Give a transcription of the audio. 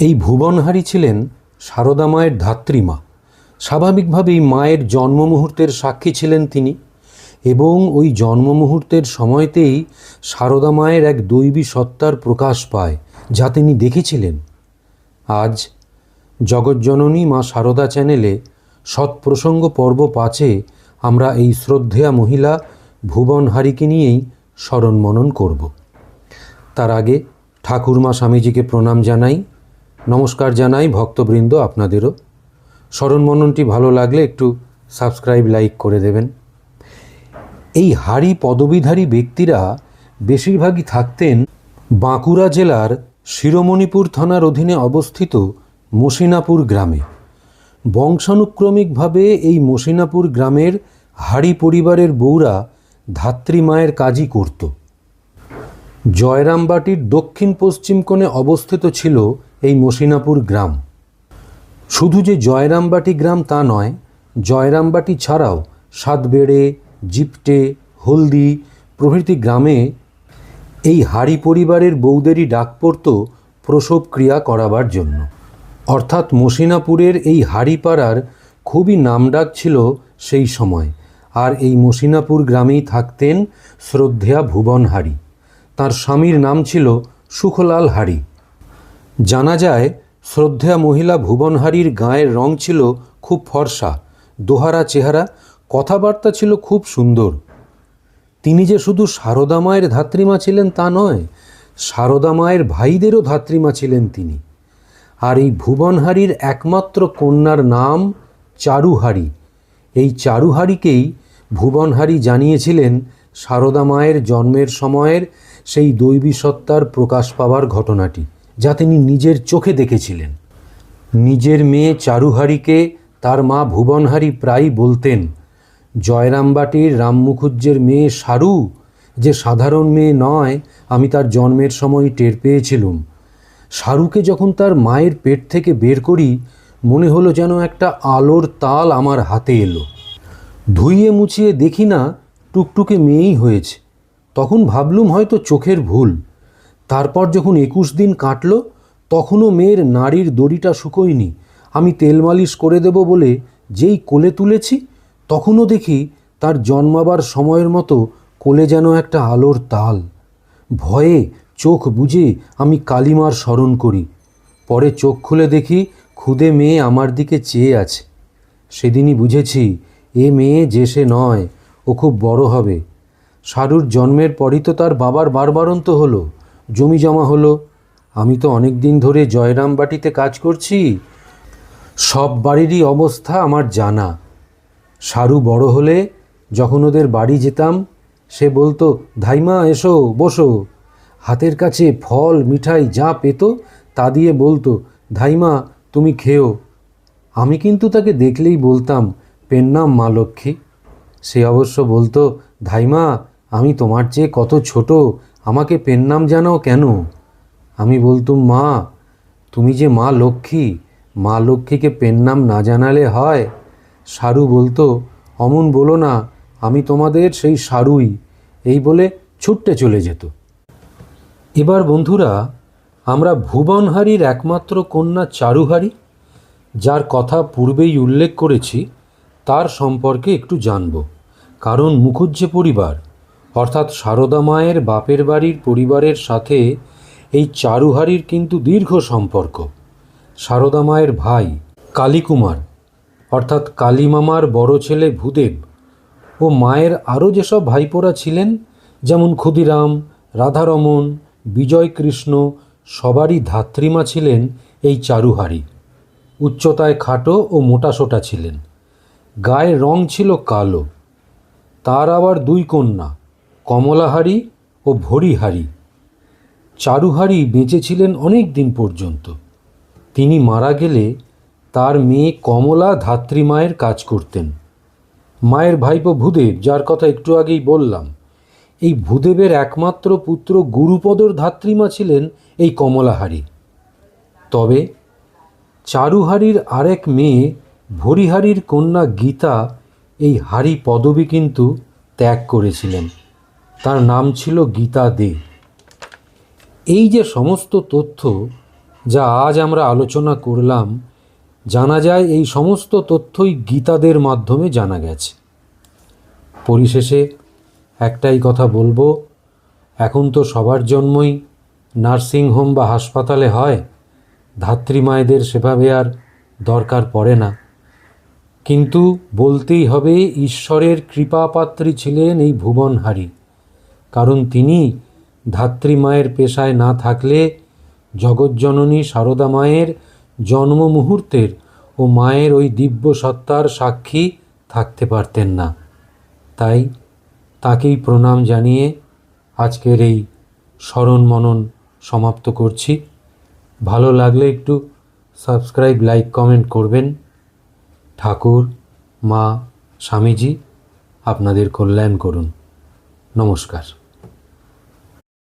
এই ভুবনহারি ছিলেন সারদা মায়ের ধাত্রীমা স্বাভাবিকভাবেই মায়ের জন্ম মুহূর্তের সাক্ষী ছিলেন তিনি এবং ওই জন্ম মুহূর্তের সময়তেই সারদা মায়ের এক দৈবী সত্তার প্রকাশ পায়, যা তিনি দেখেছিলেন। আজ জগজ্জননী মা সারদা চ্যানেলে সৎপ্রসঙ্গ পর্ব পাঁচে আমরা এই শ্রদ্ধেয়া মহিলা ভুবনহারিকে নিয়েই স্মরণ মনন করব। তার আগে ঠাকুরমা স্বামীজিকে প্রণাম জানাই। নমস্কার জানাই ভক্তবৃন্দ আপনাদেরও। স্মরণ মননটি ভালো লাগলে একটু সাবস্ক্রাইব, লাইক করে দেবেন। এই হাড়ি পদবীধারী ব্যক্তিরা বেশিরভাগই থাকতেন বাঁকুড়া জেলার শিরোমণিপুর থানার অধীনে অবস্থিত মসিনাপুর গ্রামে। বংশানুক্রমিকভাবে এই মসিনাপুর গ্রামের হাড়ি পরিবারের বউরা ধাত্রী মায়ের কাজই করত। জয়রামবাটির দক্ষিণ পশ্চিম কোণে অবস্থিত ছিল এই মসিনাপুর গ্রাম। শুধু যে জয়রামবাটি গ্রাম তা নয়, জয়রামবাটি ছাড়াও সাতবেড়ে, জিপটে, হলদি প্রভৃতি গ্রামে এই হাড়ি পরিবারের বৌদেরই ডাক পড়ত প্রসব ক্রিয়া করাবার জন্য। অর্থাৎ মসিনাপুরের এই হাড়িপাড়ার খুবই নামডাক ছিল সেই সময়, আর এই মসিনাপুর গ্রামেই থাকতেন শ্রদ্ধেয়া ভুবন হাড়ি। তার স্বামীর নাম ছিল সুখলাল হাড়ি। জানা যায়, শ্রদ্ধেয়া মহিলা ভুবনহারির গায়ের রং ছিল খুব ফর্সা, দোহারা চেহারা, কথাবার্তা ছিল খুব সুন্দর। তিনি যে শুধু সারদা মায়ের ধাত্রীমা ছিলেন তা নয়, সারদা মায়ের ভাইদেরও ধাত্রীমা ছিলেন তিনি। আর এই ভুবনহারির একমাত্র কন্যার নাম চারুহারি। এই চারুহারিকেই ভুবনহারি জানিয়েছিলেন সারদা মায়ের জন্মের সময়ের সেই দৈবী সত্তার প্রকাশ পাওয়ার ঘটনাটি। যা তিনি নিজের চোখে দেখেছিলেন। নিজের মেয়ে চারুহারিকে তার মা ভুবনহারি প্রায়ই বলতেন, জয়রামবাটির রাম মুখুজ্জের মেয়ে সারু, যে সাধারণ মেয়ে নয়, আমি তার জন্মের সময় টের পেয়েছিলুম। সারুকে যখন তার মায়ের পেট থেকে বের করি, মনে হলো যেন একটা আলোর তাল আমার হাতে এলো। ধুইয়ে মুছিয়ে দেখি না, টুকটুকে মেয়েই হয়েছে। তখন ভাবলুম হয়তো চোখের ভুল। তারপর যখন একুশ দিন কাটল, তখনও মেয়ের নাড়ির দড়িটা শুকোয়নি। আমি তেল মালিশ করে দেব বলে যেই কোলে তুলেছি, তখনও দেখি তার জন্মাবার সময়ের মতো কোলে যেন একটা আলোর তাল। ভয়ে চোখ বুজে আমি কালিমার স্মরণ করি। পরে চোখ খুলে দেখি খুদে মেয়ে আমার দিকে চেয়ে আছে। সেদিনই বুঝেছি, এ মেয়ে যে সে নয়, ও খুব বড় হবে। সারুর জন্মের পরই তো তার বাবার বারবারন্ত হলো। জমি জমা হলো। আমি তো অনেক দিন ধরে জয়রামবাটিতে কাজ করছি। সব বাড়িরই অবস্থা আমার জানা। সারু বড় হলে যখন ওদের বাড়ি যেতাম, সে বলতো, ধাইমা, এসো, বসো। হাতের কাছে ফল, মিঠাই যা পেত, তা দিয়ে বলতো, ধাইমা, তুমি খেও। আমি কিন্তু তাকে দেখলেই বলতাম, পেন নাম মা লক্ষ্মী। সে অবশ্য বলতো, ধাইমা, আমি তোমার চেয়ে কত ছোট আমাকে পেন নাম জানাও কেন? আমি বলতুম, মা, তুমি যে মা লক্ষ্মী, মা লক্ষ্মীকে পেন নাম না জানালে হয়? সারু বলতো, অমন বলো না, আমি তোমাদের সেই সারুই। এই বলে ছুটতে চলে যেত। এবার বন্ধুরা, আমরা ভুবনহারির একমাত্র কন্যা চারুহারি, যার কথা পূর্বেই উল্লেখ করেছি, তার সম্পর্কে একটু জানব। কারণ মুখুজ্জে পরিবার অর্থাৎ সারদা মায়ের বাপের বাড়ির পরিবারের সাথে এই চারুহারির কিন্তু দীর্ঘ সম্পর্ক। সারদা মায়ের ভাই কালীকুমার, অর্থাৎ কালীমামার বড় ছেলে ভূদেব ও মায়ের আরও যেসব ভাইপোরা ছিলেন, যেমন ক্ষুদিরাম, রাধারমন, বিজয়কৃষ্ণ, সবারই ধাত্রীমা ছিলেন এই চারুহারি। উচ্চতায় খাটো ও মোটাসোটা ছিলেন। গায়ের রং ছিল কালো। তার আবার দুই কন্যা। কমলাহারি ও ভরিহারি। চারুহারি বেঁচেছিলেন অনেক দিন পর্যন্ত। তিনি মারা গেলে তার মেয়ে কমলা ধাত্রী মায়ের কাজ করতেন। মায়ের ভাইপো ভূদেব, যার কথা একটু আগেই বললাম, এই ভূদেবের একমাত্র পুত্র গুরুপদর ধাত্রীমা ছিলেন এই কমলাহারি। তবে চারুহারির আরেক মেয়ে, ভরিহারির কন্যা গীতা এই হারি পদবী কিন্তু ত্যাগ করেছিলেন। তার নাম ছিল গীতা দে। এই যে সমস্ত তথ্য যা আজ আমরা আলোচনা করলাম, জানা যায় এই সমস্ত তথ্যই গীতাদের মাধ্যমে জানা গেছে। পরিশেষে একটাই কথা বলব, এখন তো সবার জন্মই নার্সিংহোম বা হাসপাতালে হয়, ধাত্রী মায়েদের সেভাবে আর দরকার পড়ে না। কিন্তু বলতেই হবে, ঈশ্বরের কৃপাপাত্রী ছিলেন এই ভুবনহারী। কারণ তিনি ধাত্রী মায়ের পেশায় না থাকলে জগজ্জননী সারদা মায়ের জন্ম মুহূর্তের ও মায়ের ওই দিব্য সত্তার সাক্ষী থাকতে পারতেন না। তাই তাকেই প্রণাম জানিয়ে আজকের এই স্মরণ মনন সমাপ্ত করছি। ভালো লাগলে একটু সাবস্ক্রাইব, লাইক, কমেন্ট করবেন। ঠাকুর, মা, স্বামীজি, আপনাদের কল্যাণ করুন। নমস্কার।